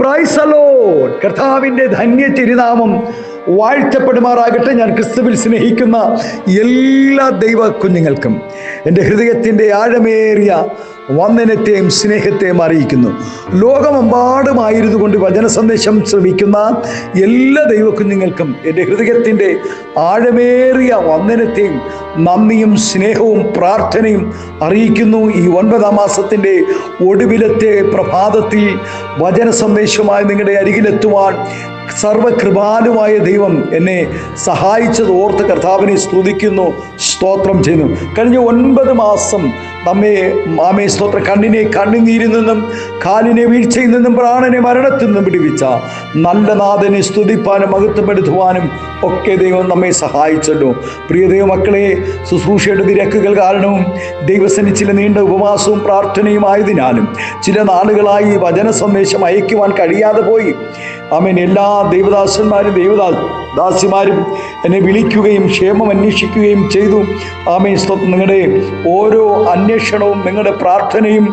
പ്രൈസലോ കർത്താവിന്റെ ധന്യ തിരുനാമം വാഴ്ത്തപ്പെടുമാറാകട്ടെ. ഞാൻ ക്രിസ്തുവിൽ സ്നേഹിക്കുന്ന എല്ലാ ദൈവ കുഞ്ഞുങ്ങൾക്കും എന്റെ ഹൃദയത്തിന്റെ ആഴമേറിയ വന്ദനത്തെയും സ്നേഹത്തെയും അറിയിക്കുന്നു. ലോകമെമ്പാടുമായിരുന്നു കൊണ്ട് വചന സന്ദേശം ശ്രമിക്കുന്ന എല്ലാ ദൈവകുഞ്ഞുങ്ങൾക്കും എന്റെ ഹൃദയത്തിന്റെ ആഴമേറിയ വന്ദനത്തെയും നന്ദിയും സ്നേഹവും പ്രാർത്ഥനയും അറിയിക്കുന്നു. ഈ ഒൻപതാം മാസത്തിന്റെ ഒടുവിലത്തെ പ്രഭാതത്തിൽ വചന സന്ദേശമായി നിങ്ങളുടെ അരികിലെത്തുവാൻ സർവകൃപാലുമായ ദൈവം എന്നെ സഹായിച്ചത് ഓർത്ത് കർത്താവിനെ സ്തുതിക്കുന്നു സ്തോത്രം ചെയ്യുന്നു. കഴിഞ്ഞ ഒൻപത് മാസം നമ്മെ മാമേ സ്തോത്ര. കണ്ണിനെ കണ്ണുനീരിൽ നിന്നും കാലിനെ വീഴ്ചയിൽ നിന്നും പ്രാണനെ മരണത്തിൽ നിന്നും പിടിപ്പിച്ച നല്ല നാഥനെ സ്തുതിപ്പാനും മഹത്വപ്പെടുത്തുവാനും ഒക്കെ ദൈവം നമ്മെ സഹായിച്ചല്ലോ. പ്രിയ ദൈവമക്കളെ ശുശ്രൂഷയുടെ തിരക്കുകൾ കാരണവും ദൈവസന് ചില നീണ്ട ഉപവാസവും പ്രാർത്ഥനയും ആയതിനാലും ചില നാളുകളായി വചന സന്ദേശം അയക്കുവാൻ കഴിയാതെ പോയി. ആമേൻ. എല്ലാ ദൈവദാസന്മാരും ദൈവദാ ദാസിമാരും എന്നെ വിളിക്കുകയും ക്ഷേമം അന്വേഷിക്കുകയും ചെയ്തു. ആമേൻ. നിങ്ങളുടെ ഓരോ അന്വേഷണവും നിങ്ങളുടെ പ്രാർത്ഥനയും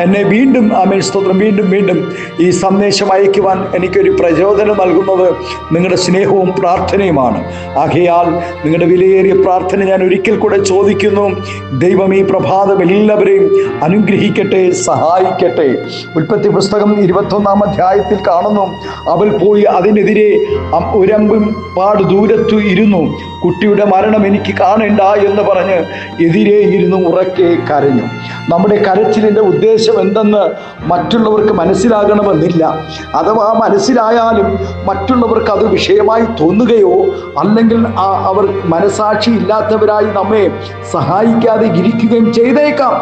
എന്നെ വീണ്ടും ആമേൻ സ്തോത്രം. വീണ്ടും വീണ്ടും ഈ സന്ദേശം അയക്കുവാൻ എനിക്കൊരു പ്രചോദനം നൽകുന്നത് നിങ്ങളുടെ സ്നേഹവും പ്രാർത്ഥനയുമാണ്. ആകയാൽ നിങ്ങളുടെ വിലയേറിയ പ്രാർത്ഥന ഞാൻ ഒരിക്കൽ കൂടെ ചോദിക്കുന്നു. ദൈവം ഈ പ്രഭാതം എല്ലാവരെയും അനുഗ്രഹിക്കട്ടെ സഹായിക്കട്ടെ. ഉൽപ്പത്തി പുസ്തകം ഇരുപത്തൊന്നാം അധ്യായത്തിൽ കാണുന്നു. അവൾ പോയി അതിനെതിരെ ഒരമ്പും പാട് ദൂരത്തു ഇരുന്നു. കുട്ടിയുടെ മരണം എനിക്ക് കാണേണ്ട എന്ന് പറഞ്ഞ് എതിരെ ഇരുന്ന് ഉറക്കെ കരഞ്ഞു. നമ്മുടെ കരച്ചിലിന്റെ ഉദ്ദേശം എന്തെന്ന് മറ്റുള്ളവർക്ക് മനസ്സിലാകണമെന്നില്ല. അഥവാ മനസ്സിലായാലും മറ്റുള്ളവർക്ക് അത് വിഷയമായി തോന്നുകയോ അല്ലെങ്കിൽ അവർ മനസാക്ഷി ഇല്ലാത്തവരായി നമ്മെ സഹായിക്കാതെ ഇരിക്കുകയും ചെയ്തേക്കാം.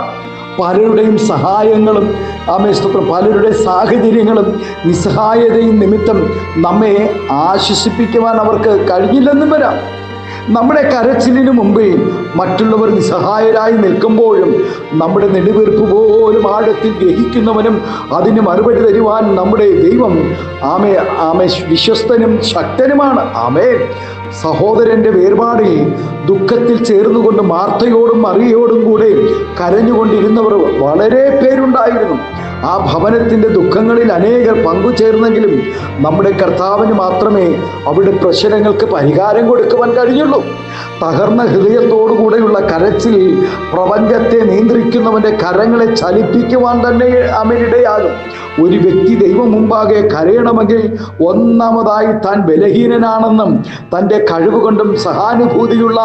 പലരുടെയും സഹായങ്ങളും ആമേ സ്തോത്രം പലരുടെ സാഹചര്യങ്ങളും നിസ്സഹായതയും നിമിത്തം നമ്മെ ആശ്വസിപ്പിക്കുവാൻ അവർക്ക് കഴിഞ്ഞില്ലെന്നും വരാം. നമ്മുടെ കരച്ചിലിന് മുമ്പിൽ മറ്റുള്ളവർ നിസ്സഹായരായി നിൽക്കുമ്പോഴും നമ്മുടെ നെടുവീർപ്പ് പോലും ആഴത്തിൽ ഗ്രഹിക്കുന്നവനും അതിന് മറുപടി തരുവാൻ നമ്മുടെ ദൈവം ആമേ ആമേ വിശ്വസ്തനും ശക്തനുമാണ്. ആമേ സഹോദരന്റെ വേർപാടിൽ ദുഃഖത്തിൽ ചേർന്നുകൊണ്ട് മാർത്തയോടും മറിയയോടും കൂടെ കരഞ്ഞുകൊണ്ടിരുന്നവർ വളരെ പേരുണ്ടായിരുന്നു. ആ ഭവനത്തിന്റെ ദുഃഖങ്ങളിൽ അനേകർ പങ്കുചേർന്നെങ്കിലും നമ്മുടെ കർത്താവിന് മാത്രമേ അവിടെ പ്രശ്നങ്ങൾക്ക് പരിഹാരം കൊടുക്കുവാൻ കഴിഞ്ഞുള്ളൂ. തകർന്ന ഹൃദയത്തോടുകൂടെയുള്ള കരച്ചിൽ പ്രപഞ്ചത്തെ നിയന്ത്രിക്കുന്നവന്റെ കരങ്ങളെ ചലിപ്പിക്കുവാൻ തന്നെ അവനിടയാകും ഒരു വ്യക്തി ദൈവം മുമ്പാകെ കരയണമെങ്കിൽ ഒന്നാമതായി താൻ ബലഹീനനാണെന്നും തന്റെ കഴിവ് കൊണ്ടും സഹാനുഭൂതിയുള്ള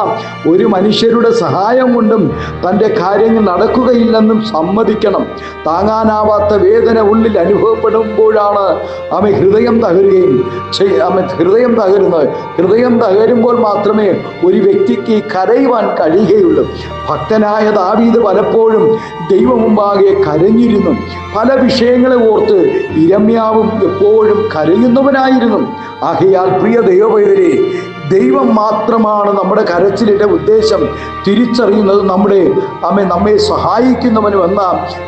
ഒരു മനുഷ്യരുടെ സഹായം കൊണ്ടും തന്റെ കാര്യങ്ങൾ നടക്കുകയില്ലെന്നും സമ്മതിക്കണം. താങ്ങാനാവാത്ത വേദന ഉള്ളിൽ അനുഭവപ്പെടുമ്പോഴാണ് അമ്മ ഹൃദയം തകരുകയും അമ്മ ഹൃദയം തകരുന്നത്. ഹൃദയം തകരുമ്പോൾ മാത്രമേ ഒരു വ്യക്തിക്ക് കരയുവാൻ കഴിയുകയുള്ളൂ. ഭക്തനായ ദാവീദ് പലപ്പോഴും ദൈവം മുമ്പാകെ കരഞ്ഞിരുന്നു. പല വിഷയങ്ങളെ ഓർത്ത് ഇരമ്യാവും എപ്പോഴും കരയുന്നവനായിരുന്നു. ആകയാൽ പ്രിയ ദൈവവൈതരെ ദൈവം മാത്രമാണ് നമ്മുടെ കരച്ചിലിന്റെ ഉദ്ദേശം. തിരിച്ചറിയുന്നത് നമ്മുടെ അമ്മ നമ്മെ സഹായിക്കുന്നവനും എന്ന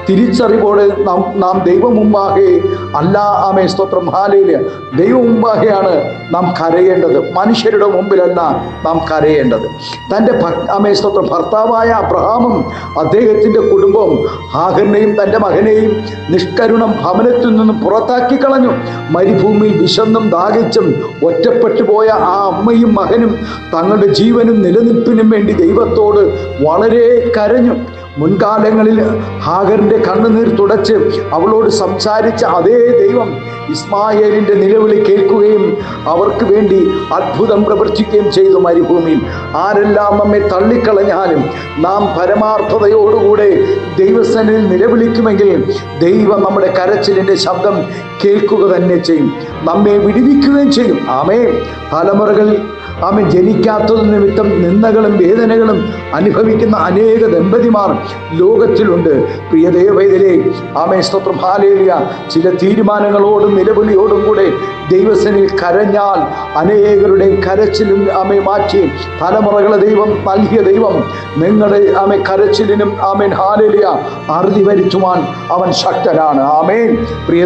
തിരിച്ചറിവോടെ നാം നാം ദൈവം മുമ്പാകെ അല്ല ആമേ സ്തോത്രം ഹാലയിൽ ദൈവം മുമ്പാകെയാണ് നാം കരയേണ്ടത്. മനുഷ്യരുടെ മുമ്പിലല്ല നാം കരയേണ്ടത്. തന്റെ ആമേ സ്തോത്രം ഭർത്താവായ അബ്രഹാമും അദ്ദേഹത്തിന്റെ കുടുംബവും ഹാഗറിനെയും തന്റെ മകനെയും നിഷ്കരുണം ഭവനത്തിൽ നിന്നും പുറത്താക്കി കളഞ്ഞു മരുഭൂമിയിൽ വിശന്നും ദാഹിച്ചും ഒറ്റപ്പെട്ടു പോയ ആ അമ്മയും മകനും തങ്ങളുടെ ജീവനും നിലനിൽപ്പിനും വേണ്ടി ദൈവത്തോട് വളരെ കരഞ്ഞു. മുൻകാലങ്ങളിൽ ഹാഗറിന്റെ കണ്ണുനീർ തുടച്ച് അവളോട് സംസാരിച്ച അതേ ദൈവം ഇസ്മായേലിന്റെ നിലവിളി കേൾക്കുകയും അവർക്ക് വേണ്ടി അത്ഭുതം പ്രവർത്തിക്കുകയും ചെയ്തു മരുഭൂമിയിൽ. ആരെല്ലാം നമ്മെ തള്ളിക്കളഞ്ഞാലും നാം പരമാർത്ഥതയോടുകൂടെ ദൈവസനിൽ നിലവിളിക്കുമെങ്കിൽ ദൈവം നമ്മുടെ കരച്ചിലിന്റെ ശബ്ദം കേൾക്കുക തന്നെ ചെയ്യും. നമ്മെ വിടിവിക്കുകയും ചെയ്യും. ആമേ തലമുറകൾ ആമെ ജനിക്കാത്തത് നിമിത്തം നിന്ദകളും വേദനകളും അനുഭവിക്കുന്ന അനേക ദമ്പതിമാർ ലോകത്തിലുണ്ട്. പ്രിയ ദൈവവൈതലേ ആമേ ഹാലേലിയ. ചില തീരുമാനങ്ങളോടും നിലവിളിയോടും കൂടെ ദൈവസനിൽ കരഞ്ഞാൽ അനേകരുടെ കരച്ചിലും ആമെ മാറ്റി തലമുറകളെ ദൈവം നൽകിയ ദൈവം നിങ്ങളുടെ ആമെ കരച്ചിലിനും ആമേൻ ഹാലേലിയ അറുതി വരുത്തുവാൻ അവൻ ശക്തനാണ്. ആമേൻ. പ്രിയ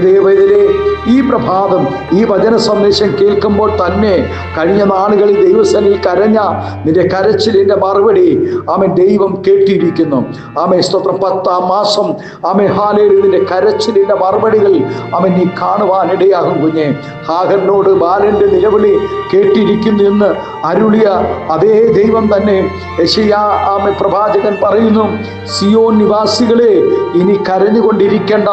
ഈ പ്രഭാതം ഈ വചന സന്ദേശം കേൾക്കുമ്പോൾ തന്നെ കഴിഞ്ഞ നാളുകളിൽ ദൈവസനിൽ കരഞ്ഞ നിന്റെ കരച്ചിലിന്റെ മറുപടി. ആമൻ. ദൈവം കേട്ടിരിക്കുന്നു. ആമേ സ്തോത്രം. പത്താം മാസം. ആമേ ഹാലയിൽ നിന്റെ കരച്ചിലിന്റെ മറുപടികൾ അവൻ നീ കാണുവാൻ ഇടയാകും കുഞ്ഞെ. ഹാഗറിനോട് ബാലന്റെ നിലവിളി കേട്ടിരിക്കുന്നു എന്ന് അരുളിയ അതേ ദൈവം തന്നെ. യശയാ ആമെ പ്രവാചകൻ പറയുന്നു സിയോ നിവാസികളെ ഇനി കരഞ്ഞുകൊണ്ടിരിക്കേണ്ട.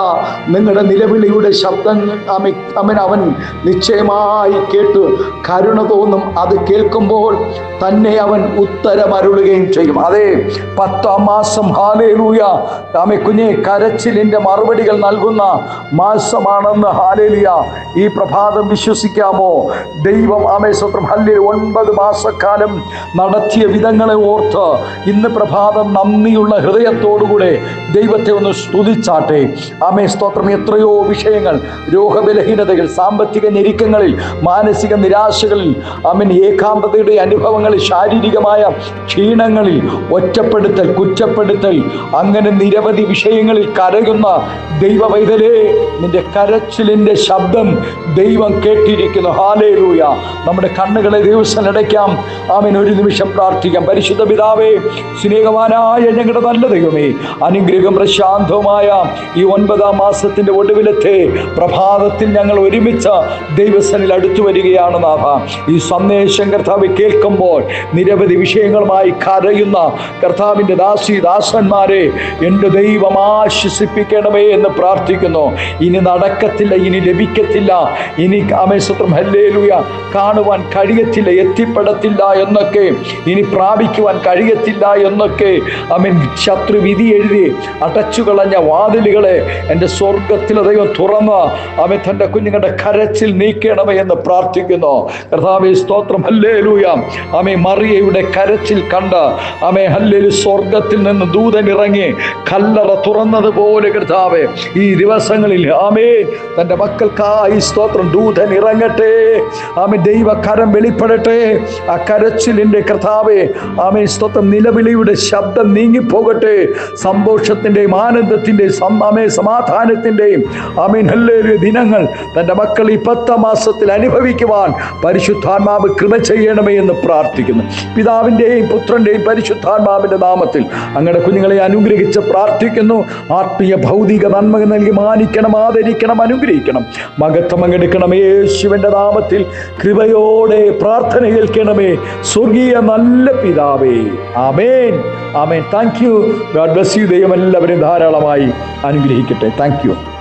നിങ്ങളുടെ നിലവിളിയുടെ ശബ്ദം ആമെ അവൻ നിശ്ചയമായി കേട്ട് കരുണ തോന്നും. അത് കേൾക്കുമ്പോൾ തന്നെ അവൻ ഉത്തരമരുളുകയും ചെയ്യും. അതെ പത്താം മാസം ഹാലേലൂയ ആമെ കുഞ്ഞെ കരച്ചിലിന്റെ മറുപടികൾ നൽകുന്ന മാസമാണെന്ന് ഹാലേലിയ ഈ പ്രഭാതം വിശ്വസിക്കാമോ? ദൈവം ആമേ സ്വത്രം ഹല്ലേ ഒൻപത് മാസക്കാലം നടത്തിയ വിധങ്ങളെ ഓർത്ത് ഇന്ന് പ്രഭാതം നന്ദിയുള്ള ഹൃദയത്തോടുകൂടെ ദൈവത്തെ ഒന്ന് സ്തുതിച്ചാട്ടെ. ആമേ സ്തോത്രം. എത്രയോ വിഷയങ്ങൾ രോഗബലഹീനതകൾ സാമ്പത്തിക ഞെരുക്കങ്ങളിൽ മാനസിക നിരാശകളിൽ ആമൻ ഏകാന്തതയുടെ അനുഭവങ്ങൾ ശാരീരികമായ ക്ഷീണങ്ങളിൽ ഒറ്റപ്പെടുത്തൽ കുറ്റപ്പെടുത്തൽ അങ്ങനെ നിരവധി വിഷയങ്ങളിൽ കരയുന്ന ദൈവ വൈതലേ നിന്റെ കരച്ചിലിന്റെ ശബ്ദം ദൈവം കേട്ടിരിക്കുന്നു. ഹാലേലൂയ നമ്മുടെ കണ്ണുകളെ ദിവസം അടയ്ക്കാം. ആമൻ. ഒരു നിമിഷം പ്രാർത്ഥിക്കാം. പരിശുദ്ധ പിതാവേ സ്നേഹവാനായ ഞങ്ങളുടെ നല്ല ദൈവമേ അനുഗ്രഹം പ്രശാന്തവുമായ ഈ ഒൻപതാം മാസത്തിന്റെ ഒടുവിലത്തെ പ്രഭാതത്തിൽ ഞങ്ങൾ ഒരുമിച്ച് ദൈവസനിൽ അടുത്തു വരികയാണ് നാഭ ഈ സന്ദേശം കർത്താവ് കേൾക്കുമ്പോൾ നിരവധി വിഷയങ്ങളുമായി കരയുന്ന കർത്താവിന്റെ ദാസി ദാസന്മാരെ എന്റെ ദൈവം ആശ്വസിപ്പിക്കണമേ എന്ന് പ്രാർത്ഥിക്കുന്നു. ഇനി നടക്കത്തില്ല ഇനി ലഭിക്കത്തില്ല. ഇനി അമേസത്രം ഹല്ലേലൂയ. കാണുവാൻ കഴിയത്തില്ല എത്തിപ്പെടത്തില്ല എന്നൊക്കെ. ഇനി പ്രാപിക്കുവാൻ കഴിയത്തില്ല എന്നൊക്കെ. അമൻ ശത്രു വിധി എഴുതി അടച്ചു കളഞ്ഞ വാതിലുകളെ എന്റെ സ്വർഗത്തിലെ ദൈവം തുറന്ന് അവൻ തന്റെ കുഞ്ഞുങ്ങളുടെ കരച്ചിൽ നീക്കണമേ എന്ന് പ്രാർത്ഥിക്കുന്നു. കർത്താവ് സ്തോത്രം. ആമേ മറിയയുടെ കരച്ചിൽ കണ്ട് ആമേ ഹല്ലേലു സ്വർഗത്തിൽ നിന്ന് ദൂതൻ ഇറങ്ങി കല്ലറ തുറന്നതുപോലെ കർത്താവേ ഈ ദിവസങ്ങളിൽ ആമേ തന്റെ മക്കൾക്കായി സ്തോത്രം ദൂതൻ ഇറങ്ങട്ടെ ആമേ ദൈവകരം വെളിപ്പെടട്ടെ ആ കരച്ചിലിന്റെ കർത്താവേ ആമേ സ്തോത്രം നിലവിളിയുടെ ശബ്ദം നീങ്ങിപ്പോകട്ടെ സന്തോഷത്തിന്റെയും ആനന്ദത്തിന്റെയും ആമേ സമാധാനത്തിന്റെയും ആമീൻ ഹല്ലേലൂയ ദിനങ്ങൾ തന്റെ മക്കൾ ഈ പത്താം മാസത്തിൽ അനുഭവിക്കുവാൻ പരിശുദ്ധാത്മാവ് കൃപ ചെയ്യണമേ എന്ന് പ്രാർത്ഥിക്കുന്നു. പിതാവിന്റെയും പുത്രന്റെയും പരിശുദ്ധാത്മാവിന്റെ നാമത്തിൽ അങ്ങയുടെ കുഞ്ഞുങ്ങളെ അനുഗ്രഹിച്ച് പ്രാർത്ഥിക്കുന്നു. ആത്മീയ ഭൗതിക നന്മ നൽകി മാനിക്കണം ആദരിക്കണം അനുഗ്രഹിക്കണം. മകത്വം അങ്ങെടുക്കണം യേശുവിന്റെ നാമത്തിൽ. കൃപയോടെ പ്രാർത്ഥന കേൾക്കണമേ. സ്വർഗീയ നല്ല പിതാവേ. ആമേൻ. ആമേൻ. Thank you God bless you ദൈവം എല്ലാവരെയും ധാരാളമായി അനുഗ്രഹിക്കട്ടെ. Thank you